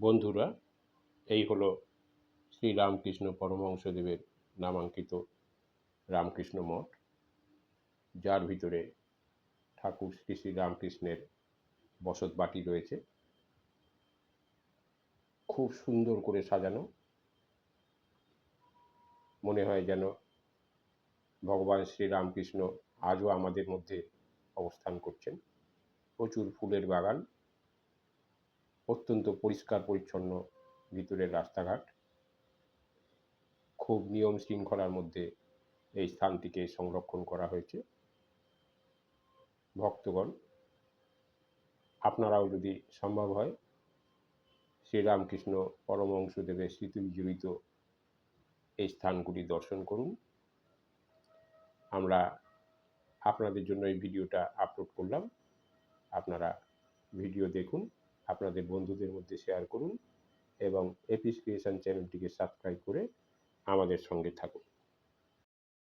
বন্ধুরা, এই হলো শ্রী রামকৃষ্ণ পরমহংসদেবের নামাঙ্কিত রামকৃষ্ণ মঠ, যার ভিতরে ঠাকুর শ্রী শ্রী রামকৃষ্ণের বসত বাটি রয়েছে। খুব সুন্দর করে সাজানো। মনে হয় যেন ভগবান শ্রী রামকৃষ্ণ আজও আমাদের মধ্যে অবস্থান করছেন। প্রচুর ফুলের বাগান। অত্যন্ত পরিষ্কার পরিচ্ছন্ন ভিতরের রাস্তাঘাট। খুব নিয়ম শৃঙ্খলার মধ্যে এই স্থানটিকে সংরক্ষণ করা হয়েছে। ভক্তগণ, আপনারাও যদি সম্ভব হয়, শ্রীরামকৃষ্ণ পরমহংসদেবের স্মৃতি বিজড়িত এই স্থানগুলি দর্শন করুন। আমরা আপনাদের জন্য এই ভিডিওটা আপলোড করলাম। আপনারা ভিডিও দেখুন। আপনাদের বন্ধুদের মধ্যে শেয়ার করুন এবং এপিস ক্রিয়েশন চ্যানেলটিকে সাবস্ক্রাইব করে আমাদের সঙ্গে থাকুন।